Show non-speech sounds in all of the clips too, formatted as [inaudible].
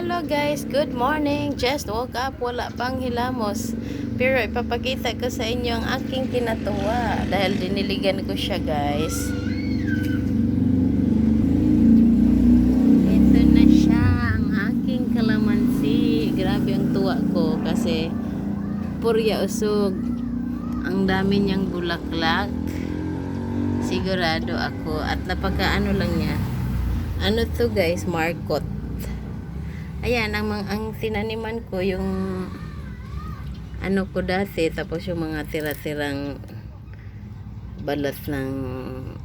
Hello guys, good morning. Just woke up, wala pang hilamos. Pero ipapakita ko sa inyo ang aking kinatuwa dahil diniligan ko siya guys. Ito na siya, ang aking kalamansi. Grabe ang tuwa ko kasi purya usog. Ang dami niyang bulaklak. Sigurado ako at napakaano lang niya. Ano to guys, markot. Ayan, ang, ang tinaniman ko yung ano ko dati, tapos yung mga tira-tirang balat ng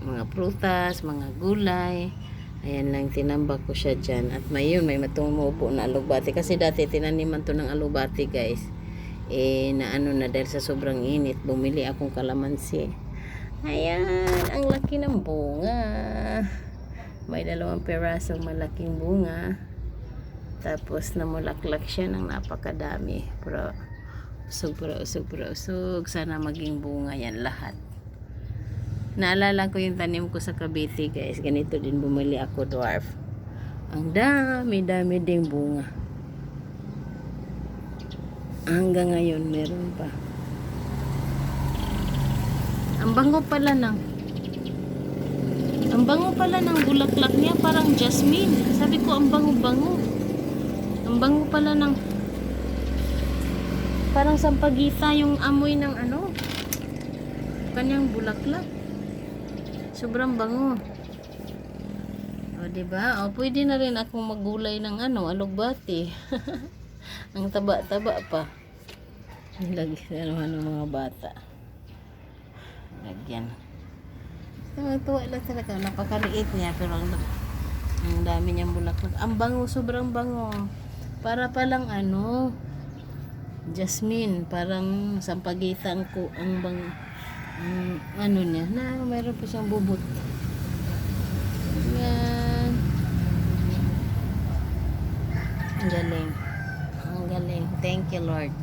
mga prutas, mga gulay. Ayan lang, tinambak ko siya dyan. At may yun, may matumubo na alubati. Kasi dati tinaniman to ng alubati guys. Eh, na ano na dahil sa sobrang init, bumili akong kalamansi. Ayan, ang laki ng bunga. May dalawang perasong malaking bunga. Tapos namulaklak siya ng napakadami. Pero usog, pero usog, pero usog. Sana maging bunga yan lahat. Naalala ko yung tanim ko sa Cavite guys. Ganito din bumili ako dwarf. Ang dami, dami ding bunga. Hanggang ngayon meron pa. Ang bango pala ng ang bango pala ng bulaklak niya parang jasmine. Sabi ko ang bango-bango. Ang bango pala ng parang sampagita yung amoy ng ano kanyang bulaklak. Sobrang bango. O, di ba? O, pwede na rin akong magulay ng ano, alugbati. [laughs] ang taba-taba pa. Lagyan naman ng mga bata. Lagyan. Tuwa lang talaga. Napakaliit niya. Pero ang, ang dami niyang bulaklak. Ang bango. Sobrang bango. Para palang ano. Jasmine. Parang sampagitan ko. Ang bang ang ano niya. Na mayroon pa siyang bubot. Yan. Galing. Ang galing. Thank you Lord.